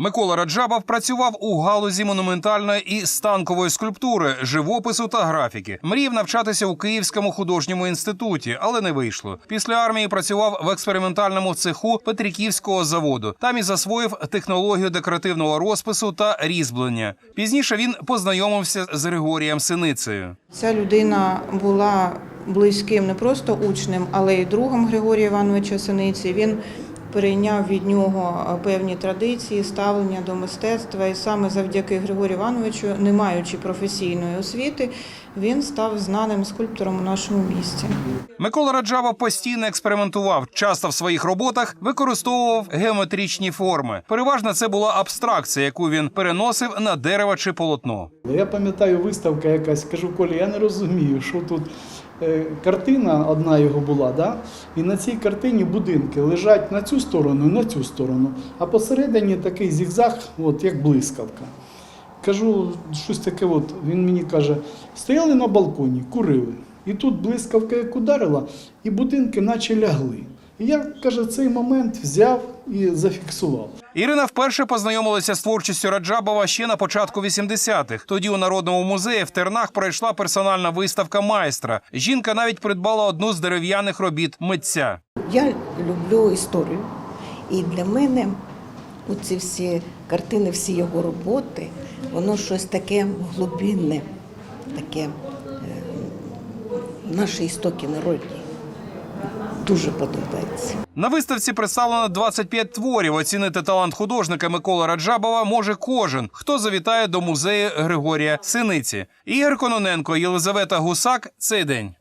Микола Раджабов працював у галузі монументальної і станкової скульптури, живопису та графіки. Мріяв навчатися у Київському художньому інституті, але не вийшло. Після армії працював в експериментальному цеху Петриківського заводу. Там і засвоїв технологію декоративного розпису та різьблення. Пізніше він познайомився з Григорієм Синицею. Ця людина була близьким не просто учнем, але й другом Григорія Івановича Синиці. Він перейняв від нього е, певні традиції, ставлення до мистецтва, і саме завдяки Григорію Івановичу, не маючи професійної освіти, він став знаним скульптором у нашому місті. Микола Раджава постійно експериментував. Часто в своїх роботах використовував геометричні форми. Переважно це була абстракція, яку він переносив на дерево чи полотно. Я пам'ятаю, виставка якась, кажу, Колі, я не розумію, що тут картина одна його була, да? і на цій картині будинки лежать на цю сторону на цю сторону, а посередині такий зігзаг, от, як блискавка. Кажу, щось таке, от, він мені каже, стояли на балконі, курили. І тут блискавка як ударила, і будинки наче лягли. І я, каже, цей момент взяв і зафіксував. Ірина вперше познайомилася з творчістю Раджабова ще на початку 80-х. Тоді у народному музеї в Тернах пройшла персональна виставка майстра. Жінка навіть придбала одну з дерев'яних робіт митця. Я люблю історію. І для мене оці всі картини, всі його роботи, воно щось таке глибинне, таке е, наші істоки народні. Дуже подобається. На виставці представлено 25 творів. Оцінити талант художника Миколи Раджабова може кожен, хто завітає до музею Григорія Синиці. Ігор Кононенко, Єлизавета Гусак. Цей день.